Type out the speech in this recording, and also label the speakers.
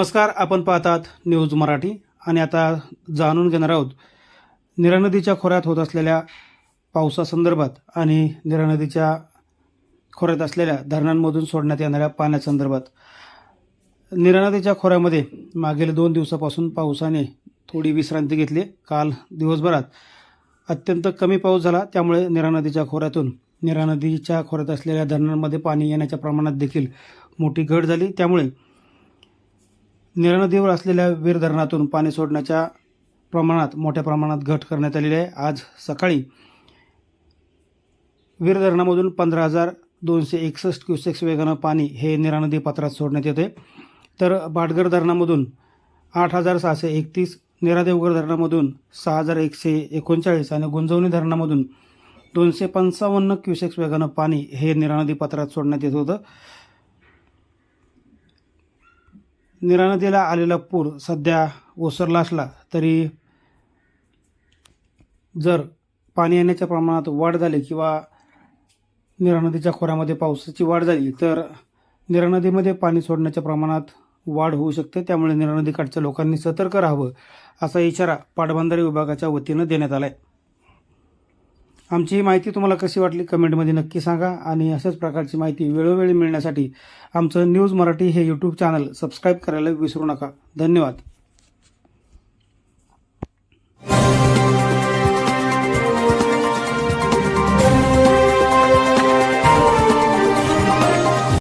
Speaker 1: नमस्कार आपण पाहतात न्यूज मराठी. आणि आता जाणून घेणार आहोत निरा नदीच्या खोऱ्यात होत असलेल्या पावसासंदर्भात आणि निरा नदीच्या खोऱ्यात असलेल्या धरणांमधून सोडण्यात येणाऱ्या पाण्यासंदर्भात निरा नदीच्या खोऱ्यामध्ये मागील दोन दिवसापासून पावसाने थोडी विश्रांती घेतली. काल दिवसभरात अत्यंत कमी पाऊस झाला. त्यामुळे निरा नदीच्या खोऱ्यातून निरा नदीच्या खोऱ्यात असलेल्या धरणांमध्ये पाणी येण्याच्या प्रमाणात देखील मोठी घट झाली. त्यामुळे नदीवर असलेल्या वीर धरणातून पाणी सोडण्याच्या प्रमाणात मोठ्या प्रमाणात घट करण्यात आलेली आहे. आज सकाळी वीर धरणामधून पंधरा हजार दोनशे एकसष्ट क्युसेक्स वेगानं पाणी हे निरानदी पात्रात सोडण्यात येते. तर बाटगर धरणामधून आठ हजार सहाशे एकतीस निरादेवगर धरणामधून सहा हजार एकशे एकोणचाळीस आणि गुंजवणी धरणामधून दोनशे पंचावन्न क्युसेक्स वेगानं पाणी हे निरा नदी पात्रात सोडण्यात येत होतं. निरा नदीला आलेला पूर सध्या ओसरला असला तरी जर पाणी येण्याच्या प्रमाणात वाढ झाली किंवा निरा नदीच्या खोऱ्यामध्ये पावसाची वाढ झाली तर निरा नदीमध्ये पाणी सोडण्याच्या प्रमाणात वाढ होऊ शकते. त्यामुळे निरा नदीकाठच्या लोकांनी सतर्क राहावं असा इशारा पाटबंधारे विभागाच्या वतीनं देण्यात आला आहे आमची ही माहिती तुम्हाला कशी वाटली कमेंटमध्ये नक्की सांगा आणि अशाच प्रकारची माहिती वेळोवेळी मिळण्यासाठी आमचं न्यूज मराठी हे यूट्यूब चॅनल सबस्क्राईब करायला विसरू नका. धन्यवाद.